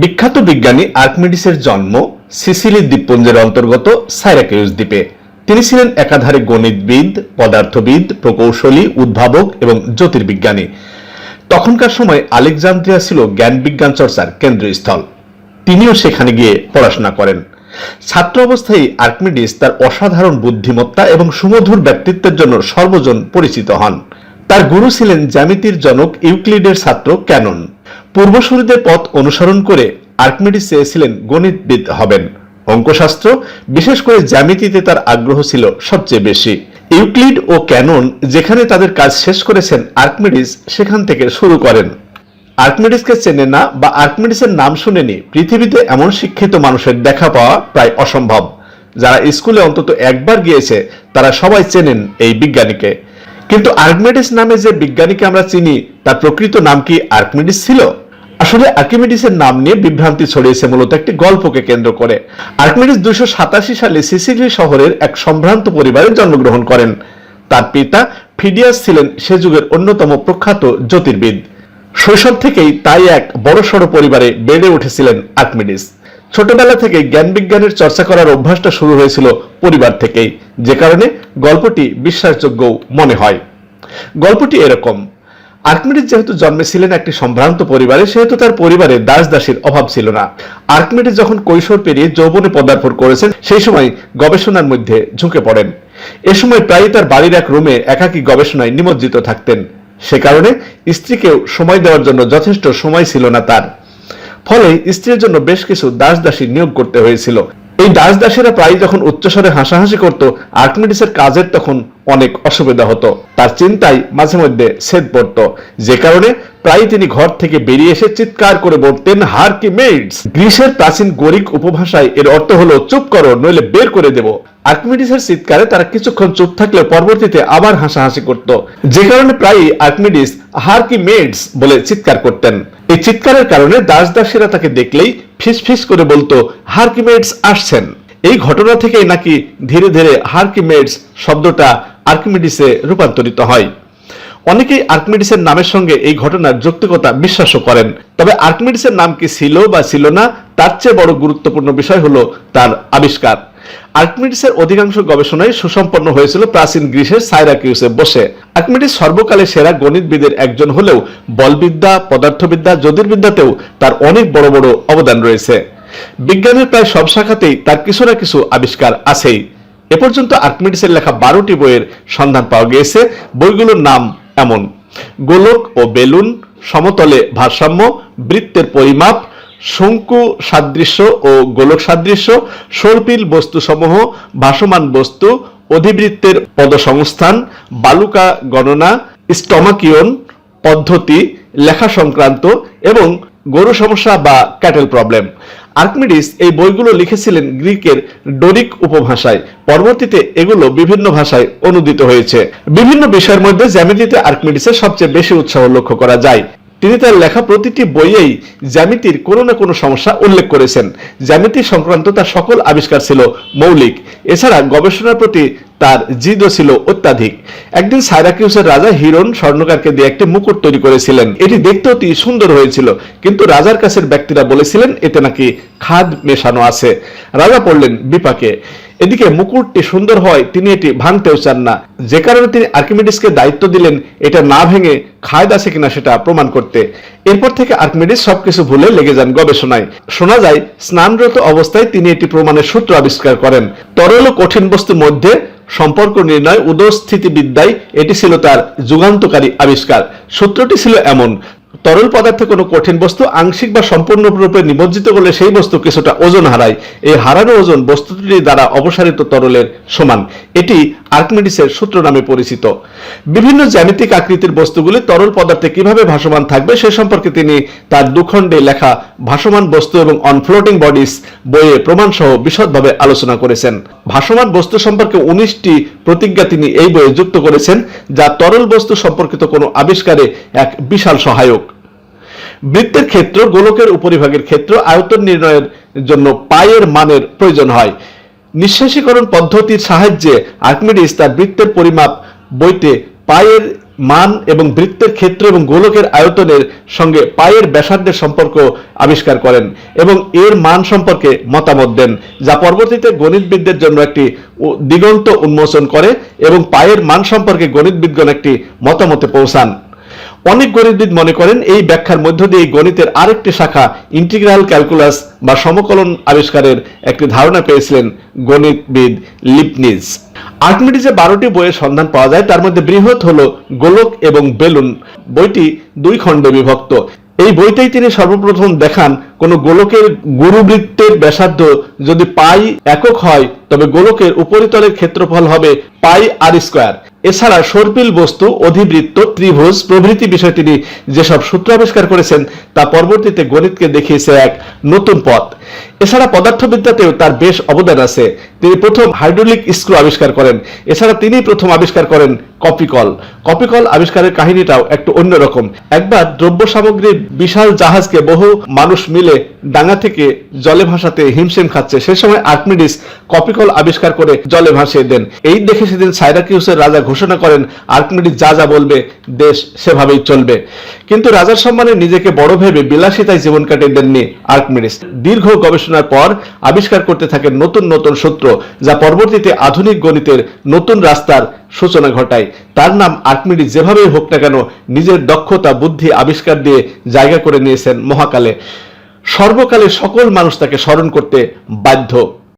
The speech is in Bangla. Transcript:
বিখ্যাত বিজ্ঞানী আর্কিমিডিসের জন্ম সিসিলি দ্বীপপুঞ্জের অন্তর্গত সাইরাকিউস দ্বীপে। তিনি ছিলেন একাধারে গণিতবিদ, পদার্থবিদ, প্রকৌশলী, উদ্ভাবক এবং জ্যোতির্বিজ্ঞানী। তখনকার সময় আলেকজান্দ্রিয়া ছিল জ্ঞান বিজ্ঞান চর্চার কেন্দ্রস্থল। তিনিও সেখানে গিয়ে পড়াশোনা করেন। ছাত্র অবস্থায় আর্কিমিডিস তার অসাধারণ বুদ্ধিমত্তা এবং সুমধুর ব্যক্তিত্বের জন্য সর্বজন পরিচিত হন। তার গুরু ছিলেন জ্যামিতির জনক ইউক্লিডের ছাত্র ক্যানন। পূর্বসূরিদের পথ অনুসরণ করে আর্কিমিডিস চেয়েছিলেন গণিতবিদ হবেন। অঙ্কশাস্ত্র, বিশেষ করে জ্যামিতিতে তার আগ্রহ ছিল সবচেয়ে বেশি। ইউক্লিড ও ক্যানন যেখানে তাদের কাজ শেষ করেছেন আর্কিমিডিস, সেখান থেকে শুরু করেন। আর্কিমিডিসকে চেনে না বা আর্কিমিডিসের নাম শুনেনি, পৃথিবীতে এমন শিক্ষিত মানুষের দেখা পাওয়া প্রায় অসম্ভব। যারা স্কুলে অন্তত একবার গিয়েছে, তারা সবাই চেনেন এই বিজ্ঞানীকে। কিন্তু আর্কিমিডিস নামে যে বিজ্ঞানীকে আমরা চিনি, তার প্রকৃত নাম কি আর্কিমিডিস ছিল? আসলে আর্কিমিডিসের নাম নিয়ে বিভ্রান্তি ছড়িয়েছে মূলত একটি গল্পকে কেন্দ্র করে। আর্কিমিডিস দুইশো সাতাশি সালে সিসিলি শহরের এক সম্ভ্রান্ত পরিবারে জন্মগ্রহণ করেন। তার পিতা ফিডিয়াস ছিলেন সে যুগের অন্যতম প্রখ্যাত জ্যোতির্বিদ। শৈশব থেকেই তাই এক বড়সড় পরিবারে বেড়ে উঠেছিলেন আর্কিমিডিস। ছোটবেলা থেকে জ্ঞান বিজ্ঞানের চর্চা করার অভ্যাসটা শুরু হয়েছিল পরিবার থেকেই। যে কারণে গল্পটি বিশ্বাসযোগ্য মনে হয়। গল্পটি এরকম, আর্কিমিডিস যেহেতু জন্মেছিলেন একটি সম্ভ্রান্ত পরিবারে, সেহেতু তার পরিবারে দাস দাসীর অভাব ছিল না। আর্কিমিডিস যখন কৈশোর পেরিয়ে যৌবনে পদার্পণ করেছেন, সেই সময় গবেষণার মধ্যে ঝুঁকে পড়েন। এ সময় প্রায়ই তার বাড়ির এক রুমে একাকী গবেষণায় নিমজ্জিত থাকতেন। সে কারণে স্ত্রীকেও সময় দেওয়ার জন্য যথেষ্ট সময় ছিল না তার। ফলে স্ত্রীর জন্য বেশ কিছু দাস দাসী নিয়োগ করতে হয়েছিল। এই দাস দাসীরা প্রায় যখন উচ্চস্বরে হাসাহাসি করত, আর্কমিডিসের কাজের তখন অনেক অসুবিধা হতো। তার চিন্তায় মাঝে মধ্যে ছেদ পড়ত। যে কারণে প্রায় তিনি ঘর থেকে বেরিয়ে এসে চিৎকার করে বলতেন হারকিমেডস গ্রিসের প্রাচীন গরিক উপভাষায় এর অর্থ হলো, চুপ করো, নইলে বের করে দেব। আর্কিমিডিসের চিৎকারে তারা কিছুক্ষণ চুপ থাকলে পরবর্তীতে আবার হাসাহাসি করত। যে কারণে প্রায়ই আর্কিমিডিস হারকিমেডস বলে চিৎকার করতেন। এই চিৎকারের কারণে দাস দাসীরা তাকে দেখলেই ফিস ফিস করে বলতো হারকিমেডস আসছেন? এই ঘটনা থেকেই নাকি ধীরে ধীরে হারকিমেডস শব্দটা আর্কিমিডিসে রূপান্তরিত হয়। অনেকেই আর্কিমিডিসের নামের সঙ্গে এই ঘটনার যৌক্তিকতা বিশ্বাসও করেন। তবে আর্কিমিডিসের নাম কি ছিল বা ছিল না, তার চেয়ে বড় গুরুত্বপূর্ণ বিষয় হলো তার আবিষ্কার। আর্কিমিডিসের অধিকাংশ গবেষণাই সুসম্পন্ন হয়েছিল প্রাচীন গ্রিসের সাইরাকিউসে বসে। আর্কিমিডিস সর্বকালে সেরা গণিতবিদের একজন হলেও বলবিদ্যা, পদার্থবিদ্যা, জ্যোতির্বিদ্যাতেও তার অনেক বড় বড় অবদান রয়েছে। বিজ্ঞানের প্রায় সব শাখাতেই তার কিছু না কিছু আবিষ্কার আছেই। এ পর্যন্ত আর্কিমিডিসের লেখা বারোটি বইয়ের সন্ধান পাওয়া গিয়েছে। বইগুলোর নাম এমন। গোলক ও বেলুন, সমতলে ভারসাম্য, বৃত্তের পরিমাপ, শঙ্কু সাদৃশ্য ও গোলক সাদৃশ্য, সর্পিল বস্তুসমূহ, ভাসমান বস্তু, অধিবৃত্তের পদসংস্থান, বালুকা গণনা, স্টমাকিয়ন পদ্ধতি, লেখা সংক্রান্ত এবং গরু সমস্যা বা ক্যাটেল প্রবলেম। আর্কিমিডিস এই বইগুলো লিখেছিলেন গ্রিকের ডোরিক উপভাষায়। পরবর্তীতে এগুলো বিভিন্ন ভাষায় অনুদিত হয়েছে। বিভিন্ন বিষয়ের মধ্যে জ্যামিতিতে আর্কমিডিসের সবচেয়ে বেশি উৎসাহ লক্ষ্য করা যায়। তিনি তার লেখা প্রতিটি বইয়েই জ্যামিতির কোনো না কোনো সমস্যা উল্লেখ করেছেন। জ্যামিতি সংক্রান্ত তার সকল আবিষ্কার ছিল মৌলিক। এছাড়া গবেষণার প্রতি তার জিদও ছিল অত্যাধিক। একদিন সাইরাকিউসের রাজা হিরণ স্বর্ণকারকে দিয়ে একটি মুকুট তৈরি করেছিলেন। এটি দেখতে অতি সুন্দর হয়েছিল, কিন্তু রাজার কাছের ব্যক্তিরা বলেছিলেন, এতে নাকি খাদ মেশানো আছে। রাজা পড়লেন বিপাকে। এদিকে মুকুটটি সুন্দর হয়, তিনি এটি ভাঙতেও চান না। যে কারণে তিনি আর্কিমিডিসকে দায়িত্ব দিলেন, এটা না ভেঙে খায়দ আছে কিনা সেটা প্রমাণ করতে। এরপর থেকে আর্কিমিডিস সবকিছু ভুলে লেগে যান গবেষণায়। শোনা যায়, স্নানরত অবস্থায় তিনি এটি প্রমাণের সূত্র আবিষ্কার করেন। তরল ও কঠিন বস্তুর মধ্যে সম্পর্ক নির্ণয় উদস্থিতিবিদ্যায় এটি ছিল তার যুগান্তকারী আবিষ্কার। সূত্রটি ছিল এমন তরল পদার্থে কোনো কঠিন বস্তু আংশিক বা সম্পূর্ণরূপে নিমজ্জিত করলে সেই বস্তু কিছুটা ওজন হারায়। এই হারানো ওজন বস্তুটি দ্বারা অপসারিত তরলের সমান। এটি আর্কিমিডিসের সূত্র নামে পরিচিত। বিভিন্ন জ্যামিতিক আকৃতির বস্তুগুলি তরল পদার্থে কীভাবে ভাসমান থাকবে সে সম্পর্কে তিনি তার দুখণ্ডে লেখা ভাসমান বস্তু এবং অনফ্লোটিং বডিস বইয়ে প্রমাণ সহ বিশদভাবে আলোচনা করেছেন। ভাসমান বস্তু সম্পর্কে উনিশটি প্রতিজ্ঞা তিনি এই বইয়ে যুক্ত করেছেন, যা তরল বস্তু সম্পর্কিত কোনো আবিষ্কারে এক বিশাল সহায়ক। বৃত্তের ক্ষেত্র, গোলকের উপরিভাগের ক্ষেত্র, আয়তন নির্ণয়ের জন্য পায়ের মানের প্রয়োজন হয়। নিঃশ্বাসীকরণ পদ্ধতির সাহায্যে আর্কিমিডিস তার বৃত্তের পরিমাপ বইতে পায়ের মান এবং বৃত্তের ক্ষেত্র এবং গোলকের আয়তনের সঙ্গে পায়ের ব্যাসার্ধের সম্পর্ক আবিষ্কার করেন এবং এর মান সম্পর্কে মতামত দেন, যা পরবর্তীতে গণিতবিদদের জন্য একটি দিগন্ত উন্মোচন করে এবং পায়ের মান সম্পর্কে গণিতবিদগণ একটি মতামতে পৌঁছান। অনেক গণিতবিদ মনে করেন এই ব্যাখ্যার মধ্য দিয়ে গণিতের আরেকটি শাখা, ইন্টিগ্রাল ক্যালকুলাস বা সমকলন আবিষ্কারের একটি ধারণা পেয়েছিলেন গণিতবিদ লিপনিজ। আর্কিমিডিজে বারোটি বইয়ের সন্ধান পাওয়া যায়, তার মধ্যে বৃহৎ হলো গোলক এবং বেলুন। বইটি দুই খণ্ডে বিভক্ত। এই বইতেই তিনি সর্বপ্রথম দেখান কোন গোলকের গুরুবৃত্তের ব্যাসার্ধ যদি পাই একক হয় তবে গোলকের উপরিতলের ক্ষেত্রফল হবে পাই আর স্কোয়ার। এছাড়া সর্পিল বস্তু, অধিবৃত্ত, ত্রিভুজ প্রভৃতি বিষয়ে তিনি যেসব সূত্র আবিষ্কার করেছেন তা পরবর্তীতে গণিতকে দেখিয়েছে এক নতুন পথ। এছাড়া পদার্থবিদ্যাতেও তার বেশ অবদান আছে। তিনি প্রথম হাইড্রোলিক স্ক্রু আবিষ্কার করেন। এছাড়া তিনি প্রথম আবিষ্কার করেন কপিকল। কপিকল আবিষ্কারের কাহিনীটাও একটু অন্যরকম। একবার দ্রব্য সামগ্রীর বিশাল জাহাজকে বহু মানুষ মিলে ডাঙ্গা থেকে জলে ভাসাতে হিমশিম খাচ্ছে। সে সময় আর্কিমিডিস কপিকল আবিষ্কার করে জলে ভাসিয়ে দেন। এই দেখে সেদিন সাইরাকিউসের রাজা ঘোষণা করেন, আর্কিমিডিস যা যা বলবে, দেশ সেভাবেই চলবে। কিন্তু রাজার সম্মানে নিজেকে বড় ভেবে বিলাসিতায় জীবন কাটিয়ে দেননি আর্কিমিডিস। দীর্ঘ গবেষণার পর আবিষ্কার করতে থাকেন নতুন নতুন সূত্র, যা পরবর্তীতে আধুনিক গণিতের নতুন রাস্তার সূচনা ঘটায়। তার নাম আর্কিমিডিস যেভাবেই হোক না কেন, নিজের দক্ষতা, বুদ্ধি, আবিষ্কার দিয়ে জায়গা করে নিয়েছেন মহাকালে। সর্বকালে সকল মানুষ তাকে স্মরণ করতে বাধ্য।